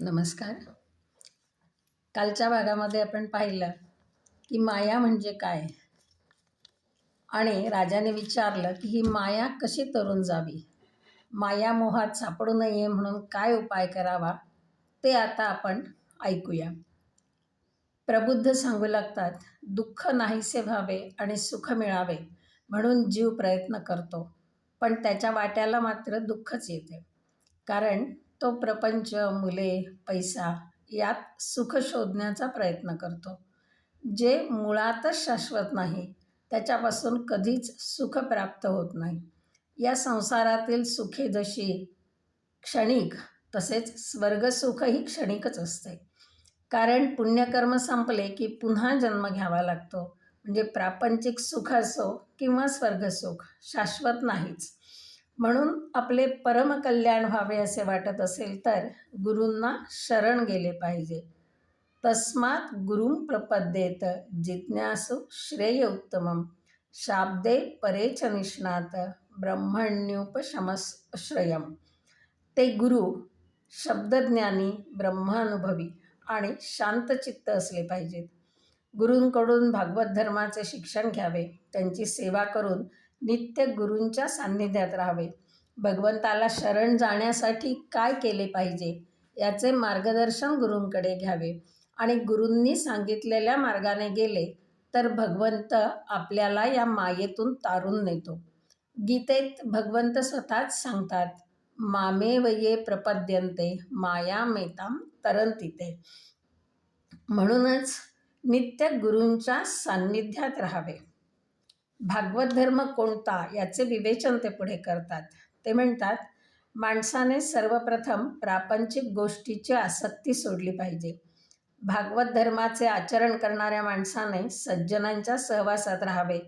नमस्कार. कालच्या भागामध्ये आपण पाहिलं की माया म्हणजे काय? आणि राजाने विचारलं की ही माया कशी तरून जावी? माया मोहात सापडू नये म्हणून काय उपाय करावा? ते आता आपण ऐकूया. प्रबुद्ध सांगू लागतात दुःख नाहीसे व्हावे आणि सुख मिळावे म्हणून जीव प्रयत्न करतो. पण त्याच्या वाट्याला मात्र दुःखच येते. कारण तो प्रपंच मुले पैसा यात सुख शोधण्याचा प्रयत्न करतो. जे मुळातच शाश्वत नाही त्याच्यापासून कधीच सुख प्राप्त होत नाही. या संसारातील सुखे जशी क्षणिक तसेच स्वर्गसुखही क्षणिकच असते. कारण पुण्यकर्म संपले की पुन्हा जन्म घ्यावा लागतो. म्हणजे प्रापंचिक सुख असो किंवा स्वर्गसुख शाश्वत नाहीच. म्हणून आपले परमकल्याण व्हावे असे वाटत असेल तर गुरूंना शरण गेले पाहिजे. तस्मात गुरुं प्रपद्येत जिज्ञासु श्रेय उत्तमम शाब्दे परेच निष्णात ब्रह्मण्युपशमश्रयम। ते गुरु शब्दज्ञानी ब्रह्मानुभवी आणि शांतचित्त असले पाहिजेत. गुरूंकडून भागवत धर्माचे शिक्षण घ्यावे त्यांची सेवा करून नित्य गुरूंच्या सान्निध्यात राहावे. भगवंताला शरण जाण्यासाठी काय केले पाहिजे याचे मार्गदर्शन गुरूंकडे घ्यावे. आणि गुरूंनी सांगितलेल्या मार्गाने गेले तर भगवंत आपल्याला या मायेतून तारून नेतो. गीतेत भगवंत स्वतःच सांगतात मामे वये प्रपद्यंते माया मेताम तरंतिते म्हणूनच नित्य गुरूंच्या सान्निध्यात राहावे. भागवत धर्म कोणता याचे विवेचन ते पुढे करतात. ते म्हणतात माणसाने सर्वप्रथम प्रापंचिक गोष्टीची आसक्ती सोडली पाहिजे. भागवत धर्माचे आचरण करणाऱ्या माणसाने सज्जनांच्या सहवासात राहावे.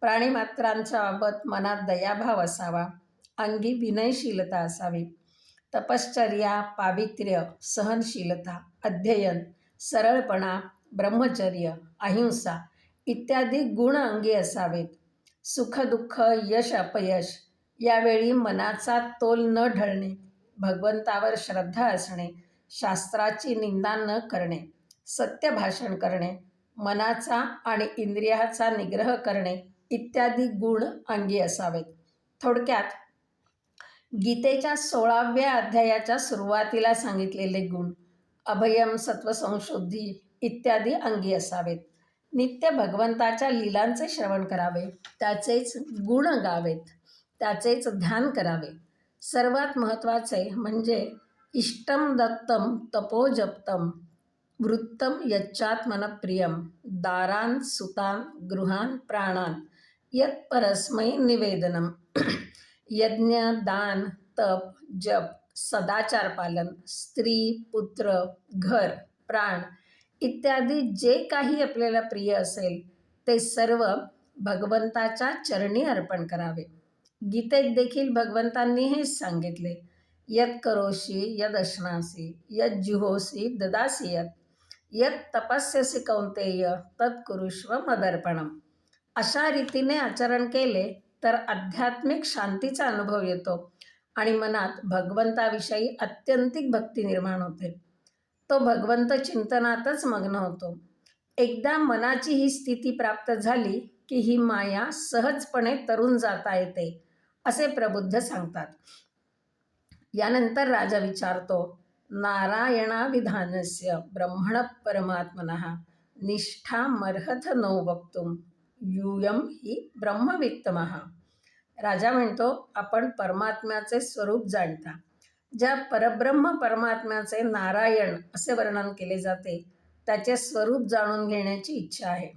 प्राणीमात्रांच्या बाबत मनात दयाभाव असावा. अंगी विनयशीलता असावी. तपश्चर्या पावित्र्य सहनशीलता अध्ययन सरळपणा ब्रह्मचर्य अहिंसा इत्यादी गुण अंगी असावेत. सुखदुःख यश अपयश यावेळी मनाचा तोल न ढळणे भगवंतावर श्रद्धा असणे शास्त्राची निंदा न करणे सत्य भाषण करणे मनाचा आणि इंद्रियाचा निग्रह करणे इत्यादी गुण अंगी असावेत. थोडक्यात गीतेच्या सोळाव्या अध्यायाच्या सुरुवातीला सांगितलेले गुण अभयम सत्वसंशुद्धी इत्यादी अंगी असावेत. नित्य भगवंताच्या लीलांचे श्रवण करावे त्याचेच गुण गावेत त्याचेच ध्यान करावे. सर्वात महत्त्वाचे म्हणजे इष्टम दत्तम तपोजप्तम वृत्तम यच्चात्मनप्रियम दारान सुतान गृहान प्राणान यत परस्मै निवेदनम यज्ञ दान तप जप सदाचार पालन स्त्री पुत्र घर प्राण इत्यादी जे काही आपल्याला प्रिय असेल ते सर्व भगवंताच्या चरणी अर्पण करावे. गीतेत देखील भगवंतांनी हेच सांगितले यत करोशी यद अश्नासी यद जुहोसी ददासी यत यत तपस्यसी कौंतेय तत्कुरुष्व मदर्पणम. अशा रीतीने आचरण केले तर आध्यात्मिक शांतीचा अनुभव येतो आणि मनात भगवंताविषयी अत्यंतिक भक्ती निर्माण होते. तो भगवंत चिंतनातच मग्न होतो. एकदा मनाची ही स्थिती प्राप्त झाली की ही माया सहजपणे तरून जाता येते असे प्रबुद्ध सांगतात. यानंतर राजा विचारतो नारायणाविधानस्य ब्रह्मण परमात्मन निष्ठामर्हथ नो वक्तुम यूयम ही ब्रह्मवित्तमहा राजा म्हणतो आपण परमात्म्याचे स्वरूप जाणता. ज्या परब्रह्म परमात्म्याचे नारायण असे वर्णन केले जाते त्याचे स्वरूप जाणून घेण्याची इच्छा आहे.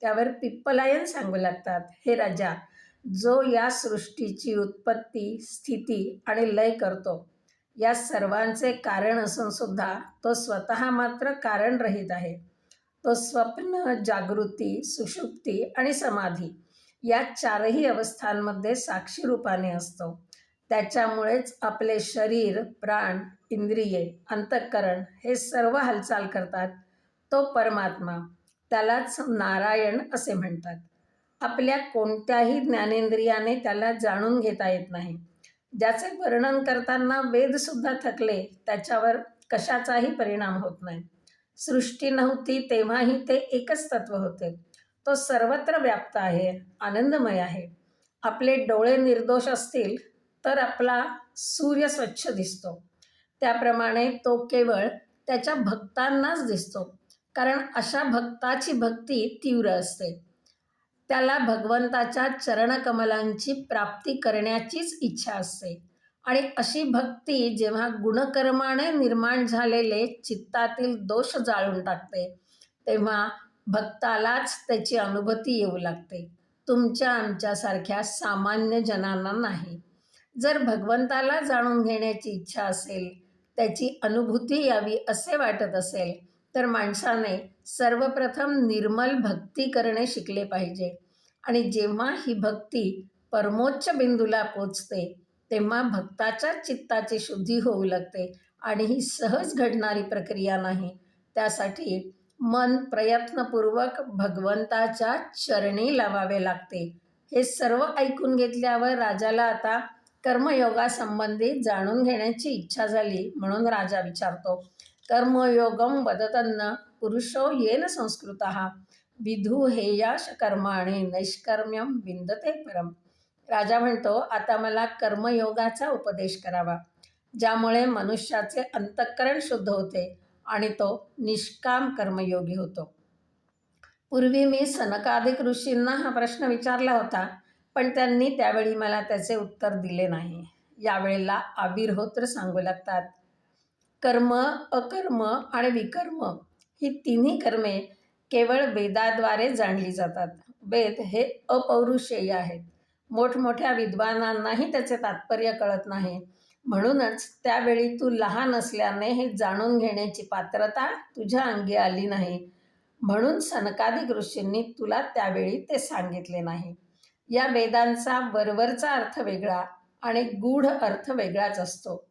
त्यावर पिप्पलायन सांगू लागतात हे राजा जो या सृष्टीची उत्पत्ती स्थिती आणि लय करतो या सर्वांचे कारण असून सुद्धा तो स्वतः मात्र कारणरहित आहे. तो स्वप्न जागृती सुषुप्ती आणि समाधी या चारही अवस्थांमध्ये साक्षी रूपाने असतो. त्याच्यामुळेच आपले शरीर प्राण इंद्रिये अंतःकरण हे सर्व हालचाल करतात. तो परमात्मा त्यालाच नारायण असे म्हणतात. आपल्या कोणत्याही ज्ञानेंद्रियाने त्याला जाणून घेता येत नाही. ज्याचे वर्णन करताना वेदसुद्धा थकले त्याच्यावर कशाचाही परिणाम होत नाही. सृष्टी नव्हती तेव्हाही ते एकच तत्व होते. तो सर्वत्र व्याप्त आहे आनंदमय आहे. आपले डोळे निर्दोष असतील तर आपला सूर्य स्वच्छ दिसतो. त्याप्रमाणे तो केवळ त्याच्या भक्तांनाच दिसतो. कारण अशा भक्ताची भक्ती तीव्र असते. त्याला भगवंताच्या चरणकमलांची प्राप्ती करण्याचीच इच्छा असते. आणि अशी भक्ती जेव्हा गुणकर्माने निर्माण झालेले चित्तातील दोष जाळून टाकते तेव्हा भक्तालाच त्याची अनुभूती येऊ लागते. तुमच्या आमच्यासारख्या सामान्य जनांना नाही. जर भगवंताला जाणून घेण्याची इच्छा असेल त्याची अनुभूती यावी असे वाटत असेल तर माणसाने सर्वप्रथम निर्मल भक्ती करणे शिकले पाहिजे. आणि जेव्हा ही भक्ती परमोच्च बिंदूला पोचते तेव्हा भक्ताच्या चित्ताची शुद्धी होऊ लागते आणि ही सहज घडणारी प्रक्रिया नाही. त्यासाठी मन प्रयत्नपूर्वक भगवंताच्या चरणी लावावे लागते. हे सर्व ऐकून घेतल्यावर राजाला आता कर्मयोगासंबंधी जाणून घेण्याची इच्छा झाली म्हणून राजा विचारतो कर्मयोगम वदतन्न पुरुषो येन संस्कृत विधू हेयाश कर्माणे नैष्कर्म्यम विंदते परम. राजा म्हणतो आता मला कर्मयोगाचा उपदेश करावा ज्यामुळे मनुष्याचे अंतःकरण शुद्ध होते आणि तो निष्काम कर्मयोगी होतो. पूर्वी मी सनकाधिक ऋषींना हा प्रश्न विचारला होता पण त्यांनी त्यावेळी मला त्याचे उत्तर दिले नाही. यावेळेला आबिर्होत्र सांगू लागतात कर्म अकर्म आणि विकर्म ही तिन्ही कर्मे केवळ वेदाद्वारे जाणली जातात. वेद हे अपौरुषेय आहेत. मोठमोठ्या विद्वानांनाही त्याचे तात्पर्य कळत नाही. म्हणूनच त्यावेळी तू लहान असल्याने हे जाणून घेण्याची पात्रता तुझ्या अंगी आली नाही. म्हणून सनकादिक ऋषींनी तुला त्यावेळी ते सांगितले नाही. या वेदांचा वरवरचा अर्थ वेगळा आणि गूढ अर्थ वेगळाच असतो.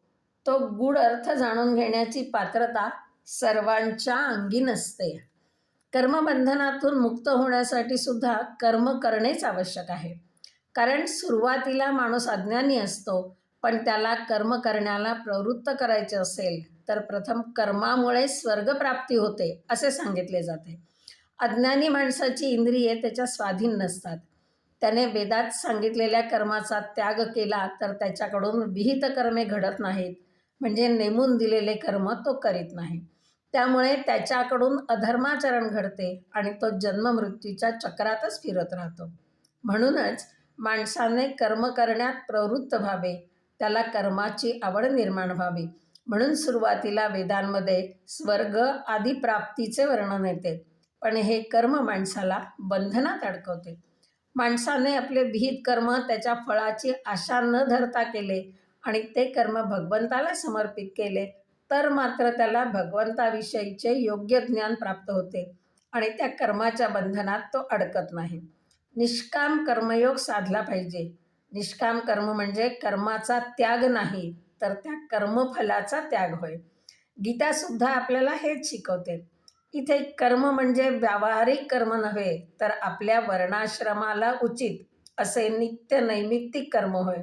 तो गूढ अर्थ जाणून घेण्याची पात्रता सर्वांच्या अंगी नसते. कर्मबंधनातून मुक्त होण्यासाठी सुद्धा कर्म करणेच आवश्यक आहे. कारण सुरुवातीला माणूस अज्ञानी असतो पण त्याला कर्म करण्याला प्रवृत्त करायचे असेल तर प्रथम कर्मामुळे स्वर्गप्राप्ती होते असे सांगितले जाते. अज्ञानी माणसाची इंद्रिये त्याच्या स्वाधीन नसतात. त्याने वेदात सांगितलेल्या कर्माचा त्याग केला तर त्याच्याकडून विहित कर्मे घडत नाहीत. म्हणजे नेमून दिलेले कर्म तो करीत नाही. त्यामुळे त्याच्याकडून अधर्माचरण घडते आणि तो जन्ममृत्यूच्या चक्रातच फिरत राहतो. म्हणूनच माणसाने कर्म करण्यात प्रवृत्त व्हावे त्याला कर्माची आवड निर्माण व्हावी. म्हणून सुरुवातीला वेदांमध्ये स्वर्ग आदी प्राप्तीचे वर्णन येते पण हे कर्म माणसाला बंधनात अडकवते. माणसाने आपले विहित कर्म त्याच्या फळाची आशा न धरता केले आणि ते कर्म भगवंताला समर्पित केले तर मात्र त्याला भगवंताविषयीचे योग्य ज्ञान प्राप्त होते आणि त्या कर्माच्या बंधनात तो अडकत नाही. निष्काम कर्मयोग साधला पाहिजे. निष्काम कर्म म्हणजे कर्माचा त्याग नाही तर त्या कर्मफलाचा त्याग होय. गीतासुद्धा आपल्याला हेच शिकवते. इथे कर्म म्हणजे व्यावहारिक कर्म नव्हे तर आपल्या वर्णाश्रमाला उचित असे नित्य नैमित्तिक कर्म होय.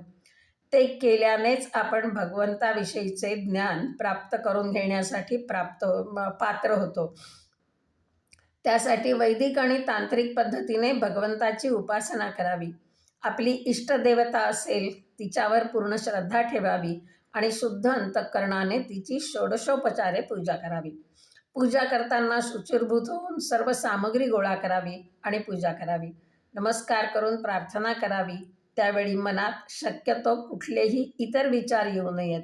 ते केल्यानेच आपण भगवंताविषयीचे ज्ञान प्राप्त करून घेण्यासाठी प्राप्त पात्र होतो. त्यासाठी वैदिक आणि तांत्रिक पद्धतीने भगवंताची उपासना करावी. आपली इष्टदेवता असेल तिच्यावर पूर्ण श्रद्धा ठेवावी आणि शुद्ध अंतःकरणाने तिची षोडशोपचारे पूजा करावी. पूजा करताना शुचिर्भूत होऊन सर्व सामग्री गोळा करावी आणि पूजा करावी. नमस्कार करून प्रार्थना करावी. त्यावेळी मनात शक्यतो कुठलेही इतर विचार येऊ नयेत.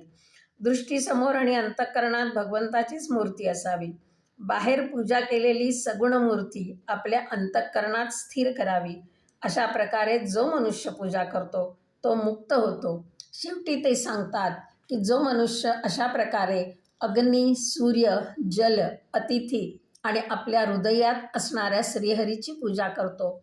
दृष्टीसमोर आणि अंतःकरणात भगवंताचीच मूर्ती असावी. बाहेर पूजा केलेली सगुण मूर्ती आपल्या अंतःकरणात स्थिर करावी. अशा प्रकारे जो मनुष्य पूजा करतो तो मुक्त होतो. शेवटी ते सांगतात की जो मनुष्य अशा प्रकारे अग्नी सूर्य जल अतिथी आणि आपल्या हृदयात असणाऱ्या श्रीहरीची पूजा करतो.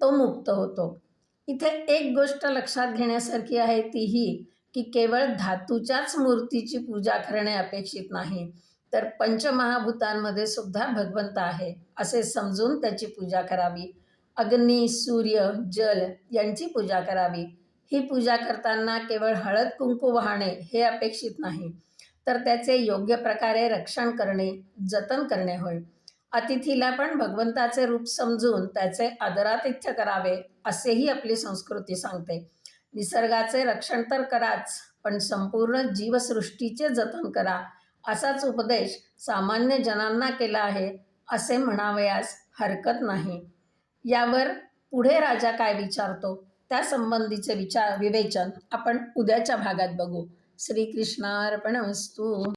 तो मुक्त होतो. इथे एक गोष्ट लक्षात घेण्यासारखी आहे ती ही की केवळ धातूच्याच मूर्तीची पूजा करणे अपेक्षित नाही तर पंचमहाभूतांमध्ये सुद्धा भगवंत आहे असे समजून त्याची पूजा करावी. अग्नी सूर्य जल यांची पूजा करावी. ही पूजा करताना केवळ हळद कुंकू वाहणे हे अपेक्षित नाही तर त्याचे योग्य प्रकारे रक्षण करणे जतन करणे होय. अतिथीला पण भगवंताचे रूप समजून त्याचे आदरातिथ्य करावे असेही आपली संस्कृती सांगते. निसर्गाचे रक्षण तर कराच पण संपूर्ण जीवसृष्टीचे जतन करा. असाच उपदेश सामान्य जनांना केला आहे असे म्हणावयास हरकत नाही. यावर पुढे राजा काय विचारतो? त्यासंबंधीचे विचार विवेचन आपण उद्याच्या भागात बघू. श्रीकृष्णार्पणमस्तू।